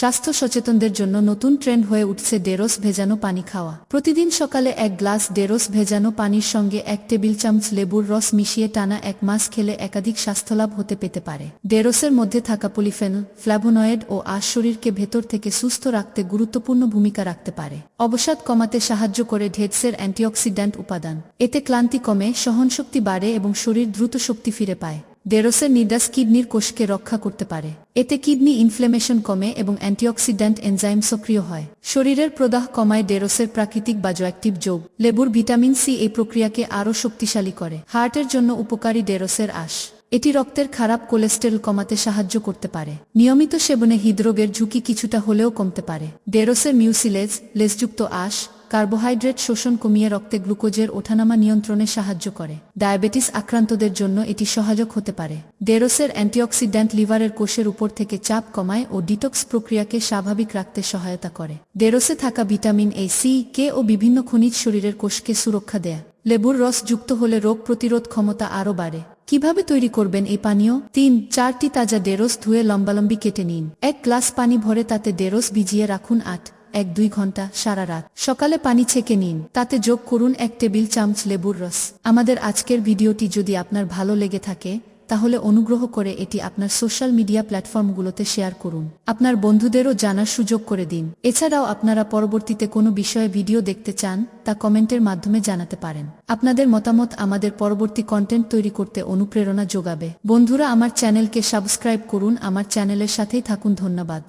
স্বাস্থ্য সচেতনদের জন্য নতুন ট্রেন্ড হয়ে উঠছে ডেরোস ভেজানো পানি খাওয়া। প্রতিদিন সকালে এক গ্লাস ডেরোস ভেজানো পানির সঙ্গে এক টেবিল চামচ লেবুর রস মিশিয়ে টানা এক মাস খেলে একাধিক স্বাস্থ্যলাভ হতে পেতে পারে। ডেরোসের মধ্যে থাকা পলিফেনল ফ্ল্যাভোনয়েড ও আশ শরীরকে ভেতর থেকে সুস্থ রাখতে গুরুত্বপূর্ণ ভূমিকা রাখতে পারে। অবসাদ কমাতে সাহায্য করে ঢেডসের অ্যান্টিঅক্সিড্যান্ট উপাদান। এতে ক্লান্তি কমে, সহনশক্তি বাড়ে এবং শরীর দ্রুত শক্তি ফিরে পায়। ডেরোসের নিডাস কিডনির কোষকে রক্ষা করতে পারে। এতে কিডনি ইনফ্লেমেশন কমে এবং অ্যান্টিঅক্সিডেন্ট এনজাইম সক্রিয় হয়। শরীরের প্রদাহ কমায় ডেরোসের প্রাকৃতিক বাজোঅ্যাক্টিভ যোগ। লেবুর ভিটামিন সি এই প্রক্রিয়াকে আরও শক্তিশালী করে। হার্টের জন্য উপকারী ডেরোসের আশ। এটি রক্তের খারাপ কোলেস্টেরল কমাতে সাহায্য করতে পারে। নিয়মিত সেবনে হৃদরোগের ঝুঁকি কিছুটা হলেও কমতে পারে। ডেরোসের মিউসিলেজ লেসযুক্ত আশ কার্বোহাইড্রেট শোষণ কমিয়ে রক্তে গ্লুকোজের ওঠানামা নিয়ন্ত্রণে সাহায্য করে। ডায়াবেটিস আক্রান্তদের জন্য এটি সহায়ক হতে পারে। ডেরোসের অ্যান্টিঅক্সিড্যান্ট লিভারের কোষের উপর থেকে চাপ কমায় ও ডিটক্স প্রক্রিয়াকে স্বাভাবিক রাখতে সহায়তা করে। ডেরোসে থাকা ভিটামিন এ, সি, কে ও বিভিন্ন খনিজ শরীরের কোষকে সুরক্ষা দেয়। লেবুর রস যুক্ত হলে রোগ প্রতিরোধ ক্ষমতা আরও বাড়ে। কীভাবে তৈরি করবেন এই পানীয়? তিন, চারটি তাজা ডেরোস ধুয়ে লম্বালম্বি কেটে নিন। এক গ্লাস পানি ভরে তাতে ডেরোস ভিজিয়ে রাখুন। আট এক দুই ঘণ্টা সারা রাত। সকালে পানি ছেঁকে নিন। তাতে যোগ করুন এক টেবিল চামচ লেবুর রস। আমাদের আজকের ভিডিওটি যদি আপনার ভালো লেগে থাকে, তাহলে অনুগ্রহ করে এটি আপনার সোশ্যাল মিডিয়া প্ল্যাটফর্মগুলোতে শেয়ার করুন। আপনার বন্ধুদেরও জানার সুযোগ করে দিন। এছাড়াও আপনারা পরবর্তীতে কোনো বিষয়ে ভিডিও দেখতে চান, তা কমেন্টের মাধ্যমে জানাতে পারেন। আপনাদের মতামত আমাদের পরবর্তী কন্টেন্ট তৈরি করতে অনুপ্রেরণা যোগাবে। বন্ধুরা, আমার চ্যানেলকে সাবস্ক্রাইব করুন। আমার চ্যানেলের সাথেই থাকুন। ধন্যবাদ।